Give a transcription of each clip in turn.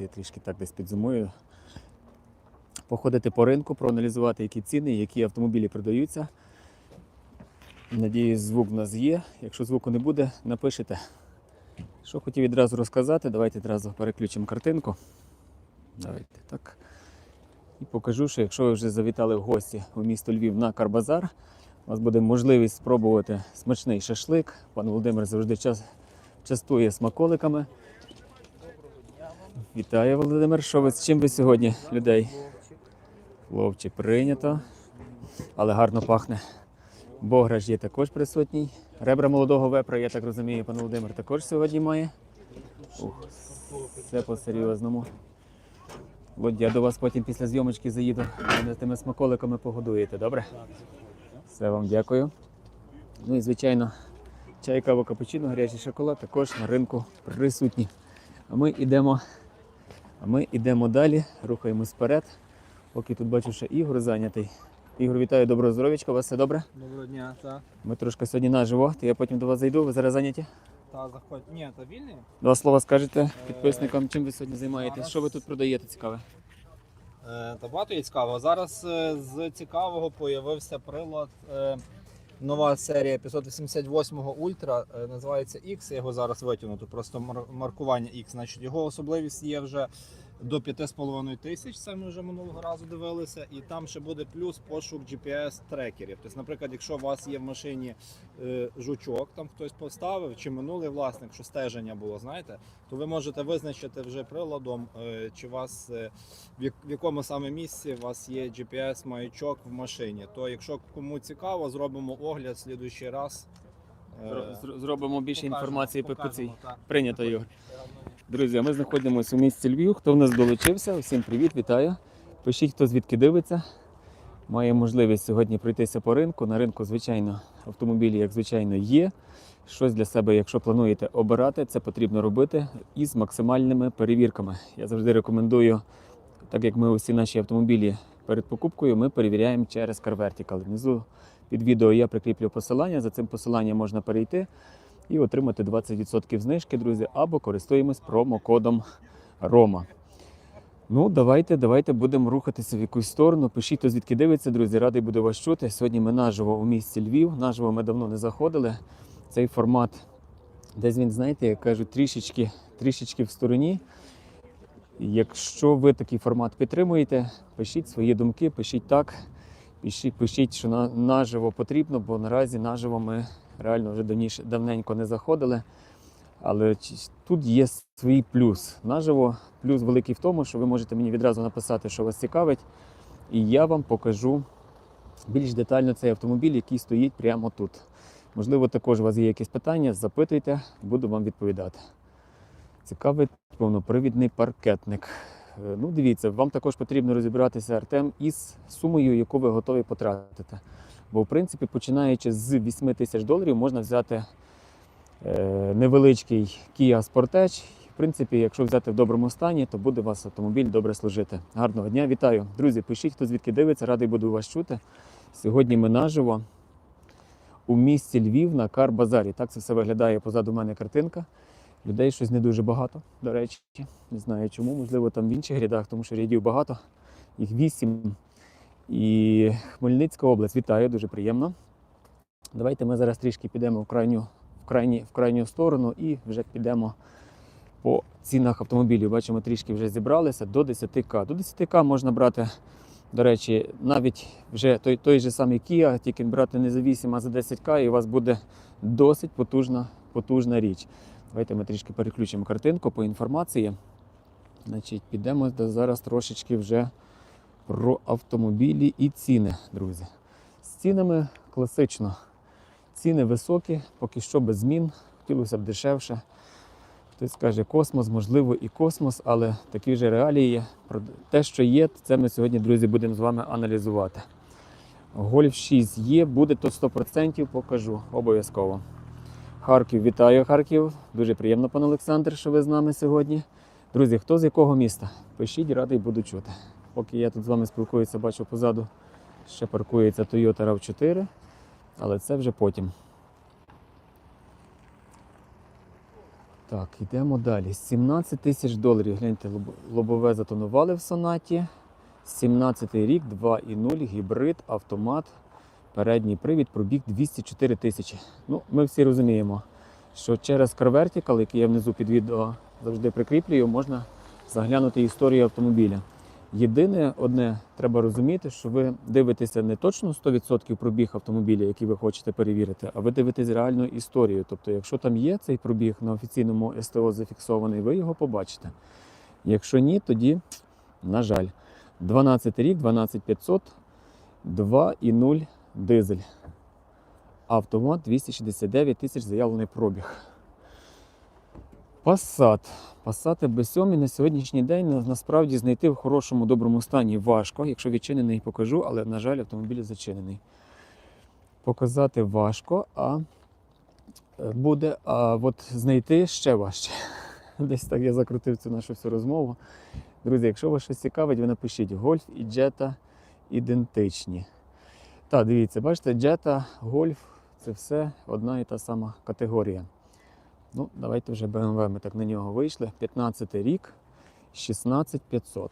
я трішки так десь підзумую. Походити по ринку, проаналізувати, які ціни, які автомобілі продаються. Надіюсь, звук в нас є. Якщо звуку не буде, напишете. Що хотів відразу розказати, давайте одразу переключимо картинку. Давайте так. І покажу, що якщо ви вже завітали в гості у місто Львів на Карбазар, у вас буде можливість спробувати смачний шашлик. Пан Володимир завжди час, частує смаколиками. Вітаю, Володимир. Що ви з чим ви сьогодні людей? Ловчі прийнято, але гарно пахне. Бограш є також присутній. Ребра молодого вепра, я так розумію, пан Володимир також сьогодні має. Ух, все по-серйозному. Я до вас потім після зйомочки заїду, мене тими смаколиками погодуєте, добре? Все вам дякую. Ну і звичайно, чай, кава, капучино, гарячий шоколад також на ринку присутні. А ми йдемо, а ми йдемо далі, рухаємось вперед. Поки тут бачу, що Ігор зайнятий. Ігор, вітаю, доброго здоров'ячка, у вас все добре? Доброго дня, та. Ми трошки сьогодні наживо, то я потім до вас зайду, ви зараз зайняті. Та заходь. Ні, та вільний? Два слова скажете підписникам, чим ви сьогодні займаєтесь? Що ви тут продаєте цікаве? Е, та багато є цікавого. Зараз е, з цікавого появився прилад. Нова серія 588 Ультра. Е, називається X. Я його зараз витягнуто, просто мар- маркування X. Значить, його особливість є вже до 5,5 тисяч. Це ми вже минулого разу дивилися. І там ще буде плюс пошук GPS-трекерів. Тобто, наприклад, якщо у вас є в машині е, жучок, там хтось поставив, чи минулий власник, що стеження було, знаєте, то ви можете визначити вже приладом, е, чи у вас е, в як- в якому саме місці у вас є GPS-маячок в машині. То якщо кому цікаво, зробимо огляд в слідуючий раз. Е, Зробимо більше покажемо, інформації по цій. так. Прийнято, Ігор. Друзі, ми знаходимося у місті Львів. Хто в нас долучився? Усім привіт, вітаю. Пишіть, хто звідки дивиться. Має можливість сьогодні пройтися по ринку. На ринку, звичайно, автомобілі, як звичайно, є. Щось для себе, якщо плануєте обирати, це потрібно робити із максимальними перевірками. Я завжди рекомендую, так як ми усі наші автомобілі перед покупкою, ми перевіряємо через CarVertical. Внизу під відео я прикріплю посилання. За цим посиланням можна перейти і отримати 20% знижки, друзі, або користуємось промокодом Рома. Ну, давайте, давайте будемо рухатися в якусь сторону. Пишіть, хто звідки дивиться, друзі. Радий буду вас чути. Сьогодні ми наживо у місті Львів. Наживо ми давно не заходили. Цей формат, десь він, знаєте, як кажуть, трішечки, трішечки в стороні. Якщо ви такий формат підтримуєте, пишіть свої думки, пишіть так, пишіть, пишіть що на, наживо потрібно, бо наразі наживо ми реально вже давніше, давненько не заходили. Але тут є свій плюс. Наживо плюс великий в тому, що ви можете мені відразу написати, що вас цікавить, і я вам покажу більш детально цей автомобіль, який стоїть прямо тут. Можливо, також у вас є якісь питання, запитуйте, буду вам відповідати. Цікавий повнопривідний паркетник. Е, Ну, дивіться, вам також потрібно розібратися Артем із сумою, яку ви готові потратити. Бо, в принципі, починаючи з 8 тисяч доларів, можна взяти е, невеличкий Kia Sportage. В принципі, якщо взяти в доброму стані, то буде у вас автомобіль добре служити. Гарного дня, вітаю. Друзі, пишіть, хто звідки дивиться, радий буду вас чути. Сьогодні ми наживо у місті Львів на Кар-Базарі. Так це все виглядає позаду мене картинка. Людей щось не дуже багато, до речі. Не знаю чому, можливо, там в інших рядах, тому що рядів багато, їх вісім. І Хмельницька область. Вітаю, дуже приємно. Давайте ми зараз трішки підемо в крайню, в крайні, в крайню сторону і вже підемо по цінах автомобілів. Бачимо, трішки вже зібралися до 10к. До 10к можна брати, до речі, навіть вже той, той же самий Kia, тільки брати не за 8, а за 10к, і у вас буде досить потужна, потужна річ. Давайте ми трішки переключимо картинку по інформації. Значить, підемо зараз трошечки вже про автомобілі і ціни, друзі. З цінами класично. Ціни високі, поки що без змін. Хотілося б дешевше. Хтось каже космос, можливо, і космос, але такі вже реалії є. Про те, що є, це ми сьогодні, друзі, будемо з вами аналізувати. Гольф 6 є, буде то 100% покажу обов'язково. Харків, вітаю Харків. Дуже приємно, пан Олександр, що ви з нами сьогодні. Друзі, хто з якого міста? Пишіть, радий буду чути. Поки я тут з вами спілкуюся, бачу позаду ще паркується Toyota RAV4, але це вже потім. Так, йдемо далі. 17 тисяч доларів. Гляньте, лобове затонували в сонаті. 17 рік, 2.0, гібрид, автомат, передній привід, пробіг 204 тисячі. Ну, ми всі розуміємо, що через Car Vertical, який я внизу під відео завжди прикріплюю, можна заглянути історію автомобіля. Єдине одне треба розуміти, що ви дивитеся не точно 100% пробіг автомобіля, який ви хочете перевірити, а ви дивитесь реальну історію. Тобто, якщо там є цей пробіг на офіційному СТО зафіксований, ви його побачите. Якщо ні, тоді, на жаль, 12 рік, 12500, 2,0 дизель. Автомат 269 тисяч заявлений пробіг. Passat. Passat B7 на сьогоднішній день насправді знайти в хорошому доброму стані важко. Якщо відчинений, покажу, але, на жаль, автомобіль зачинений. Показати важко, а е, буде, а от знайти ще важче. Десь так я закрутив цю нашу всю розмову. Друзі, якщо вас щось цікавить, ви напишіть гольф і джета ідентичні. Так, дивіться, бачите, джета, гольф це все одна і та сама категорія. Ну, давайте вже BMW. Ми так на нього вийшли. 15 рік, 16500.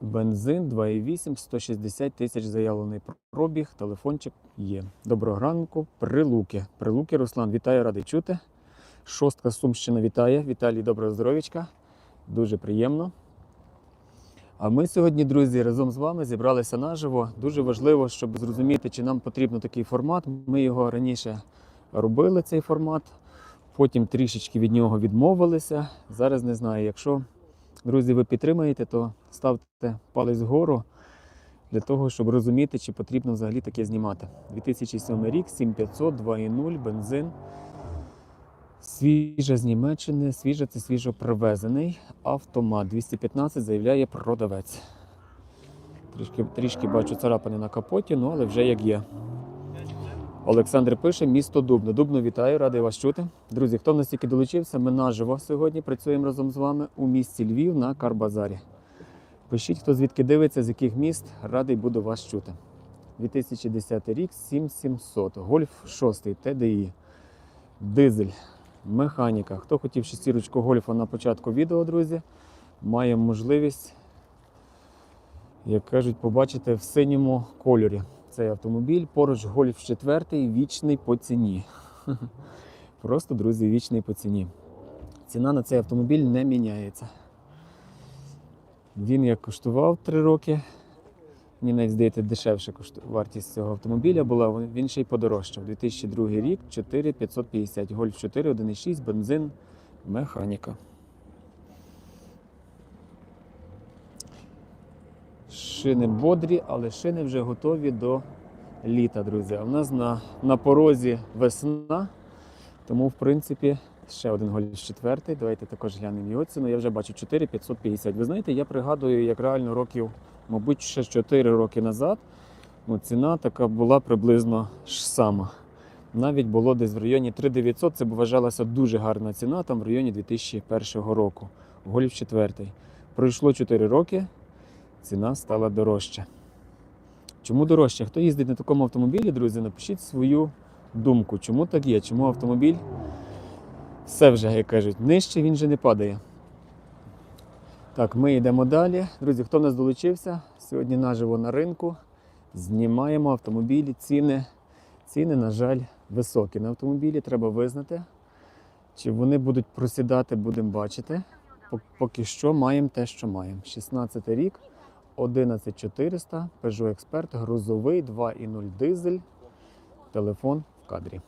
Бензин 2,8, 160 тисяч заявлений пробіг, телефончик є. Доброго ранку, прилуки. Прилуки, Руслан, вітаю, радий чути. Шостка Сумщина вітає. Віталій, доброго здоров'ячка. Дуже приємно. А ми сьогодні, друзі, разом з вами зібралися наживо. Дуже важливо, щоб зрозуміти, чи нам потрібен такий формат. Ми його раніше робили, цей формат. Потім трішечки від нього відмовилися. Зараз не знаю, якщо, друзі, ви підтримаєте, то ставте палець вгору для того, щоб розуміти, чи потрібно взагалі таке знімати. 2007 рік, 7500, 2.0, бензин. Свіжа з Німеччини, свіжа це свіжо привезений. Автомат 215 заявляє продавець. Трішки, трішки бачу царапини на капоті, ну але вже як є. Олександр пише, місто Дубно. Дубно, вітаю, радий вас чути. Друзі, хто в нас тільки долучився, ми наживо сьогодні працюємо разом з вами у місті Львів на Карбазарі. Пишіть, хто звідки дивиться, з яких міст, радий буду вас чути. 2010 рік, 7700, Гольф 6, TDI, дизель, механіка. Хто хотів шестірочку гольфа на початку відео, друзі, має можливість, як кажуть, побачити в синьому кольорі цей автомобіль. Поруч Гольф 4 вічний по ціні. Просто, друзі, вічний по ціні. Ціна на цей автомобіль не міняється. Він як коштував 3 роки. Мені навіть здається, дешевше кошту- вартість цього автомобіля була, він ще й подорожчав. 2002 рік 4550, Гольф 4, 1,6, бензин, механіка. Шини бодрі, але шини вже готові до літа, друзі. А в нас на, на порозі весна, тому, в принципі, ще один гольф четвертий. Давайте також глянемо його ціну. Я вже бачу 4550. Ви знаєте, я пригадую, як реально років, мабуть, ще 4 роки назад. Ну, ціна така була приблизно ж сама. Навіть було десь в районі 3900, це вважалася дуже гарна ціна, там в районі 2001 року. Гольф 4. Пройшло 4 роки, ціна стала дорожча. Чому дорожча? Хто їздить на такому автомобілі, друзі, напишіть свою думку, чому так є, чому автомобіль все вже, як кажуть, нижче він же не падає. Так, ми йдемо далі. Друзі, хто в нас долучився? Сьогодні наживо на ринку. Знімаємо автомобілі, ціни. Ціни, на жаль, високі на автомобілі. Треба визнати. Чи вони будуть просідати, будемо бачити. Поки що маємо те, що маємо. 16 рік, 11400, Peugeot Expert, грузовий, 2.0 дизель, телефон в кадрі.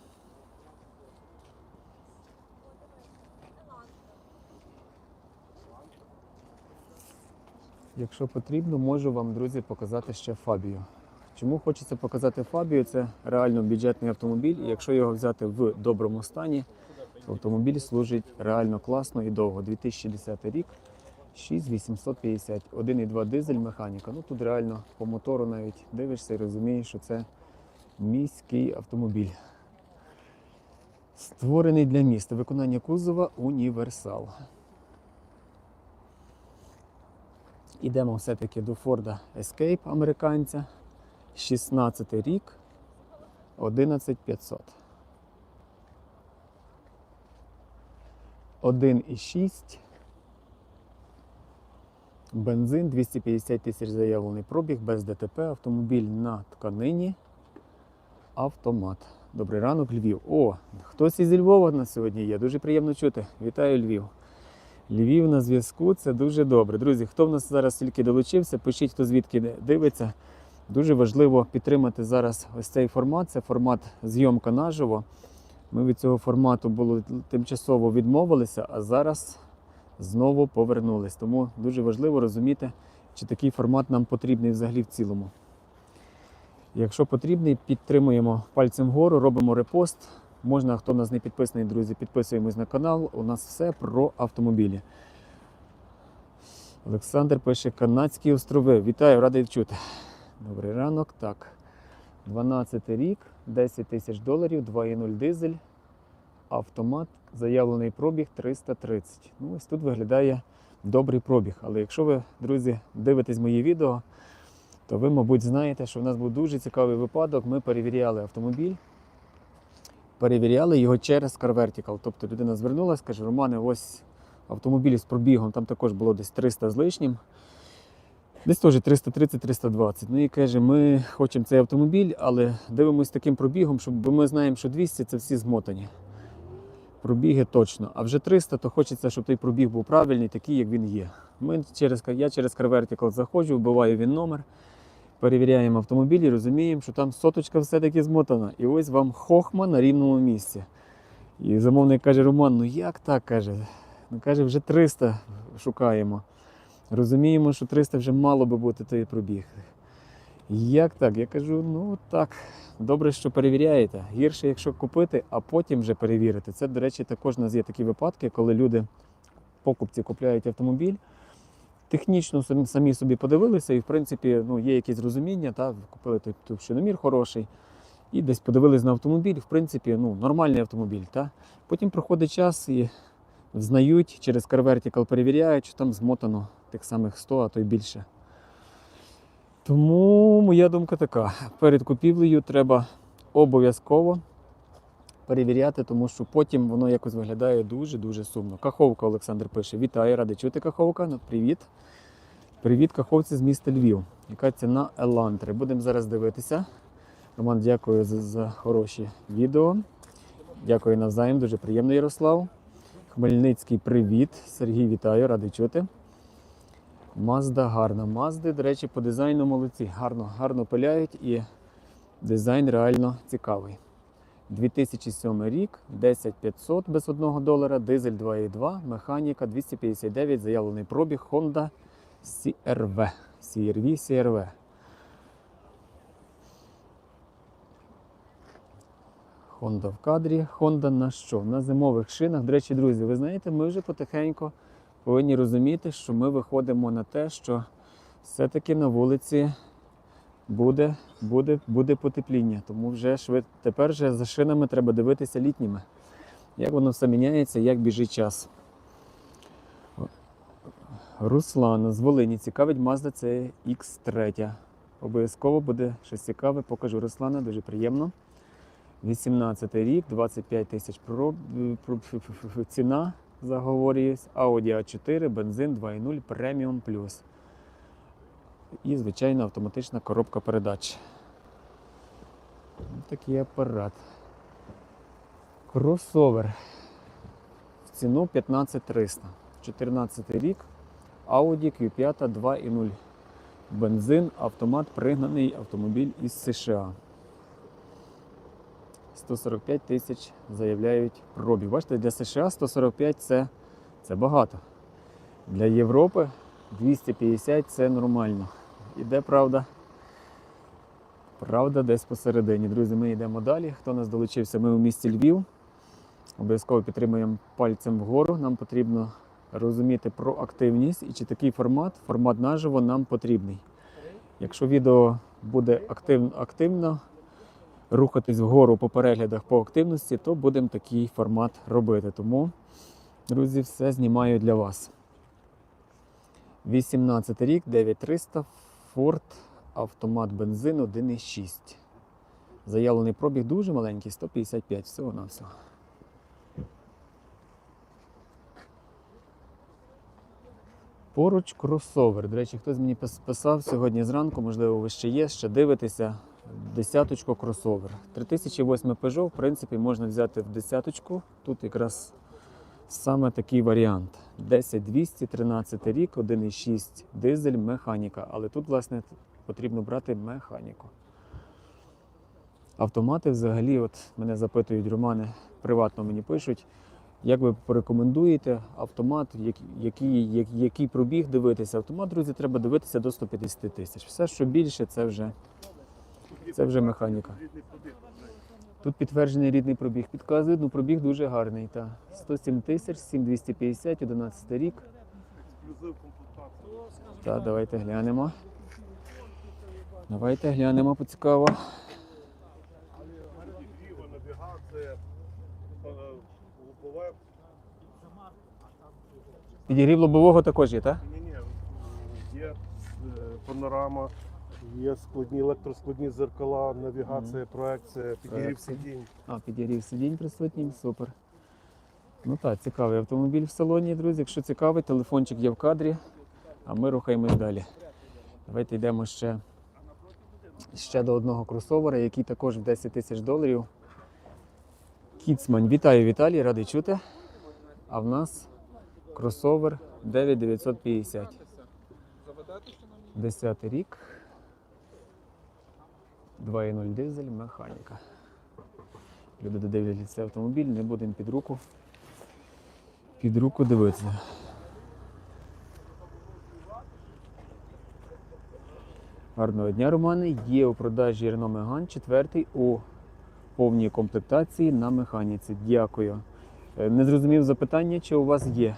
Якщо потрібно, можу вам, друзі, показати ще Фабію. Чому хочеться показати Фабію? Це реально бюджетний автомобіль, і якщо його взяти в доброму стані, то автомобіль служить реально класно і довго. 2010 рік, 6850, 1,2 дизель, механіка. Ну тут реально по мотору навіть дивишся і розумієш, що це міський автомобіль. Створений для міста. Виконання кузова універсал. Ідемо все-таки до Форда Escape американця. 16 рік, 11500. 1,6. Бензин 250 тисяч заявлений пробіг без ДТП. Автомобіль на тканині. Автомат. Добрий ранок, Львів. О, хтось із Львова на сьогодні є. Дуже приємно чути. Вітаю Львів. Львів на зв'язку це дуже добре. Друзі, хто в нас зараз тільки долучився, пишіть, хто звідки дивиться. Дуже важливо підтримати зараз ось цей формат. Це формат зйомка наживо. Ми від цього формату було тимчасово відмовилися, а зараз знову повернулись. Тому дуже важливо розуміти, чи такий формат нам потрібний взагалі в цілому. Якщо потрібний, підтримуємо пальцем вгору, робимо репост. Можна, хто в нас не підписаний, друзі, підписуємось на канал. У нас все про автомобілі. Олександр пише Канадські острови. Вітаю, радий чути. Добрий ранок. Так. 12 рік, 10 тисяч доларів, 2,0 дизель, автомат, заявлений пробіг 330. Ну, ось тут виглядає добрий пробіг. Але якщо ви, друзі, дивитесь мої відео, то ви, мабуть, знаєте, що в нас був дуже цікавий випадок. Ми перевіряли автомобіль, перевіряли його через CarVertical. Тобто людина звернулася, каже, Романе, ось автомобіль з пробігом, там також було десь 300 з лишнім. Десь теж 330-320. Ну і каже, ми хочемо цей автомобіль, але дивимось таким пробігом, щоб бо ми знаємо, що 200 це всі змотані. Пробіги точно. А вже 300, то хочеться, щоб той пробіг був правильний, такий, як він є. Ми через, я через CarVertical заходжу, вбиваю він номер, перевіряємо автомобіль і розуміємо, що там соточка все-таки змотана. І ось вам хохма на рівному місці. І замовник каже, Роман, ну як так? каже. Ну каже, вже 300 шукаємо. Розуміємо, що 300 вже мало би бути той пробіг. Як так? Я кажу, ну так, добре, що перевіряєте. Гірше, якщо купити, а потім вже перевірити. Це, до речі, також у нас є такі випадки, коли люди, покупці, купляють автомобіль. Технічно самі- собі подивилися, і в принципі ну, є якесь розуміння, та, купили той, шиномір хороший, і десь подивились на автомобіль, в принципі, ну, нормальний автомобіль. Та. Потім проходить час і взнають, через CarVertical перевіряють, що там змотано тих самих 100, а то й більше. Тому моя думка така: перед купівлею треба обов'язково перевіряти, тому що потім воно якось виглядає дуже-дуже сумно. Каховка Олександр пише: Вітаю, радий чути Каховка. Ну, привіт. Привіт, Каховці з міста Львів. Яка ціна Елантри? Будемо зараз дивитися. Роман, дякую за, за хороші відео. Дякую навзаєм, дуже приємно, Ярослав. Хмельницький привіт. Сергій, вітаю, радий чути. Мазда гарна. Мазди, до речі, по дизайну молодці. Гарно, гарно пиляють і дизайн реально цікавий. 2007 рік, 10500 без 1 долара, дизель 2.2, механіка 259, заявлений пробіг Honda CRV. CRV, CRV. Honda в кадрі. Honda на що? На зимових шинах. До речі, друзі, ви знаєте, ми вже потихеньку повинні розуміти, що ми виходимо на те, що все-таки на вулиці буде, буде, буде потепління. Тому вже швид... тепер вже за шинами треба дивитися літніми. Як воно все міняється, як біжить час. Руслана з Волині цікавить Mazda це X3. Обов'язково буде щось цікаве. Покажу Руслана, дуже приємно. 18 рік, 25 тисяч ціна заговорююсь. Audi A4, бензин 2.0 Premium Plus. І, звичайно, автоматична коробка передач. Ось Такий апарат. Кросовер. В ціну 15300. 14 рік. Audi Q5 2.0. Бензин, автомат, пригнаний автомобіль із США. 145 тисяч заявляють пробіг. Бачите, для США 145 це, це багато. Для Європи 250 це нормально. Іде правда. Правда, десь посередині. Друзі, ми йдемо далі. Хто нас долучився, ми у місті Львів. Обов'язково підтримуємо пальцем вгору. Нам потрібно розуміти про активність і чи такий формат, формат наживо нам потрібний. Якщо відео буде актив, активно рухатись вгору по переглядах по активності, то будемо такий формат робити. Тому, друзі, все знімаю для вас. 18 рік, 9300, Ford, автомат бензин 1,6. Заявлений пробіг дуже маленький, 155 всього на всього. Поруч кросовер. До речі, хтось мені пис- писав сьогодні зранку, можливо, ви ще є, ще дивитеся. Десяточку кросовер. 3008 Peugeot, в принципі, можна взяти в десяточку. Тут якраз саме такий варіант. 10200, 13 рік, 1,6 дизель, механіка. Але тут, власне, потрібно брати механіку. Автомати взагалі, от мене запитують романи, приватно мені пишуть. Як ви порекомендуєте автомат, як- який, який пробіг дивитися? Автомат, друзі, треба дивитися до 150 тисяч. Все, що більше, це вже, це вже механіка. Тут підтверджений рідний пробіг. Підказує, ну пробіг дуже гарний. Та. 107 тисяч, 7250, 11 рік. Так, давайте глянемо. Давайте глянемо, поцікаво. Підігрів лобового також є, так? Ні, ні, є е, панорама, є складні електроскладні зеркала, навігація, проекція, підігрів Проекція. сидінь. А, підігрів сидінь присутній, супер. Ну так, цікавий автомобіль в салоні, друзі. Якщо цікавий, телефончик є в кадрі, а ми рухаємось далі. Давайте йдемо ще, ще до одного кросовера, який також в 10 тисяч доларів. Кіцмань. Вітаю, Віталій, радий чути. А в нас кросовер 9950. 10 рік. 2.0 дизель, механіка. Люди додивляться автомобіль, не будемо під руку. Під руку дивитися. Гарного дня, Романе. Є у продажі Renault Megane 4 у повній комплектації на механіці. Дякую. Е, Не зрозумів запитання, чи у вас є.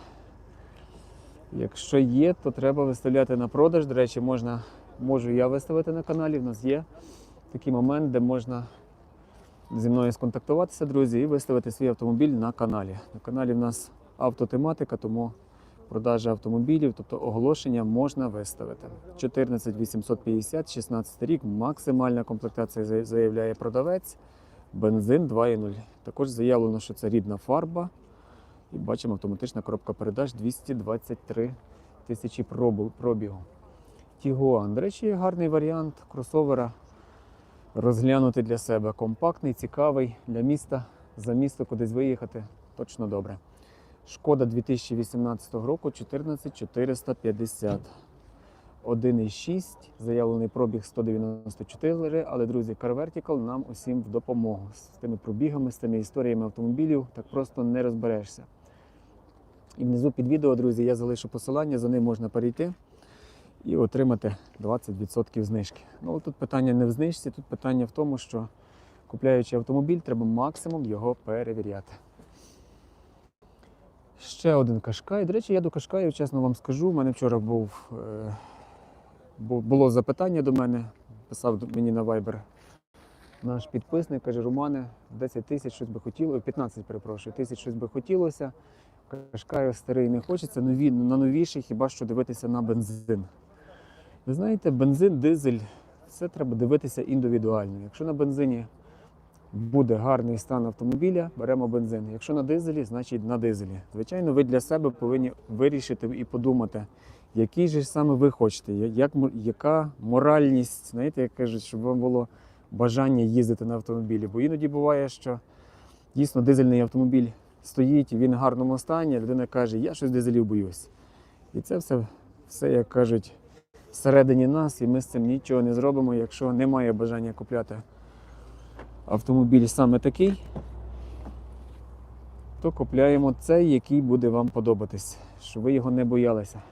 Якщо є, то треба виставляти на продаж. До речі, можна, можу я виставити на каналі. У нас є такий момент, де можна зі мною сконтактуватися, друзі, і виставити свій автомобіль на каналі. На каналі в нас автотематика, тому продажа автомобілів, тобто оголошення можна виставити. 14 850, 16 рік, максимальна комплектація заявляє продавець. Бензин 2.0. Також заявлено, що це рідна фарба. І бачимо автоматична коробка передач 223 тисячі пробігу. Тігуан. До речі, є гарний варіант кросовера розглянути для себе. Компактний, цікавий для міста, за місто кудись виїхати. Точно добре. Шкода 2018 року 14450. 1,6, заявлений пробіг 194, але, друзі, Car Vertical нам усім в допомогу. З тими пробігами, з тими історіями автомобілів так просто не розберешся. І внизу під відео, друзі, я залишу посилання, за ним можна перейти і отримати 20% знижки. Ну, тут питання не в знижці, тут питання в тому, що купляючи автомобіль, треба максимум його перевіряти. Ще один кашкай. До речі, я до кашкаїв, чесно вам скажу. У мене вчора був, е, було запитання до мене, писав мені на Viber наш підписник, каже, Романе, 10 тисяч щось би хотілося, 15, перепрошую, тисяч щось би хотілося. Кашкаю старий не хочеться, нові, на новіший хіба що дивитися на бензин. Ви знаєте, бензин, дизель, все треба дивитися індивідуально. Якщо на бензині буде гарний стан автомобіля, беремо бензин. Якщо на дизелі, значить на дизелі. Звичайно, ви для себе повинні вирішити і подумати, який же саме ви хочете, як, яка моральність, знаєте, як кажуть, щоб вам було бажання їздити на автомобілі. Бо іноді буває, що дійсно дизельний автомобіль стоїть, він в гарному стані, людина каже, я щось дизелів боюсь. І це все, все, як кажуть, всередині нас, і ми з цим нічого не зробимо, якщо немає бажання купляти автомобіль саме такий, то купляємо цей, який буде вам подобатись, щоб ви його не боялися.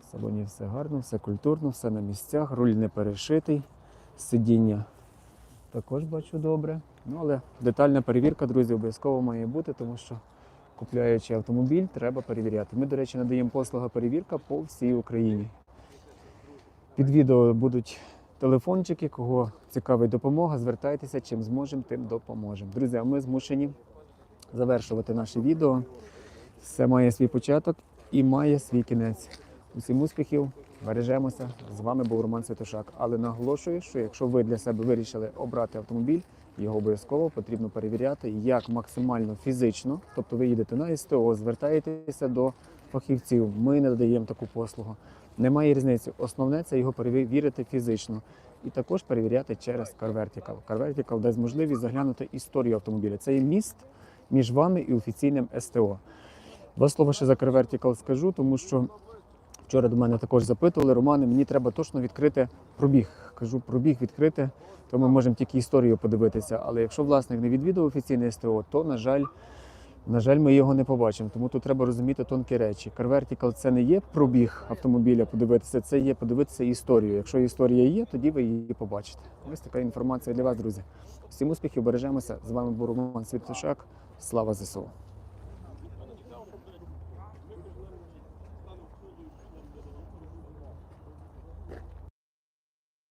В салоні все гарно, все культурно, все на місцях, руль не перешитий, сидіння також бачу добре. Ну, але детальна перевірка, друзі, обов'язково має бути, тому що купляючи автомобіль, треба перевіряти. Ми, до речі, надаємо послуга перевірка по всій Україні. Під відео будуть телефончики, кого цікавить допомога, звертайтеся, чим зможемо, тим допоможемо. Друзі, ми змушені завершувати наше відео. Все має свій початок і має свій кінець. Усім успіхів, бережемося. З вами був Роман Святошак. Але наголошую, що якщо ви для себе вирішили обрати автомобіль, його обов'язково потрібно перевіряти як максимально фізично. Тобто ви їдете на СТО, звертаєтеся до фахівців. Ми не надаємо таку послугу. Немає різниці. Основне це його перевірити фізично. І також перевіряти через CarVertical. CarVertical дасть можливість заглянути історію автомобіля. Це є міст між вами і офіційним СТО. Два слова ще за CarVertical скажу, тому що вчора до мене також запитували, Романе, мені треба точно відкрити пробіг. Кажу, пробіг відкрити, то ми можемо тільки історію подивитися. Але якщо власник не відвідав офіційне СТО, то, на жаль, на жаль, ми його не побачимо. Тому тут треба розуміти тонкі речі. CarVertical – це не є пробіг автомобіля подивитися, це є подивитися історію. Якщо історія є, тоді ви її побачите. Ось така інформація для вас, друзі. Всім успіхів, бережемося. З вами був Роман Світошак. Слава ЗСУ!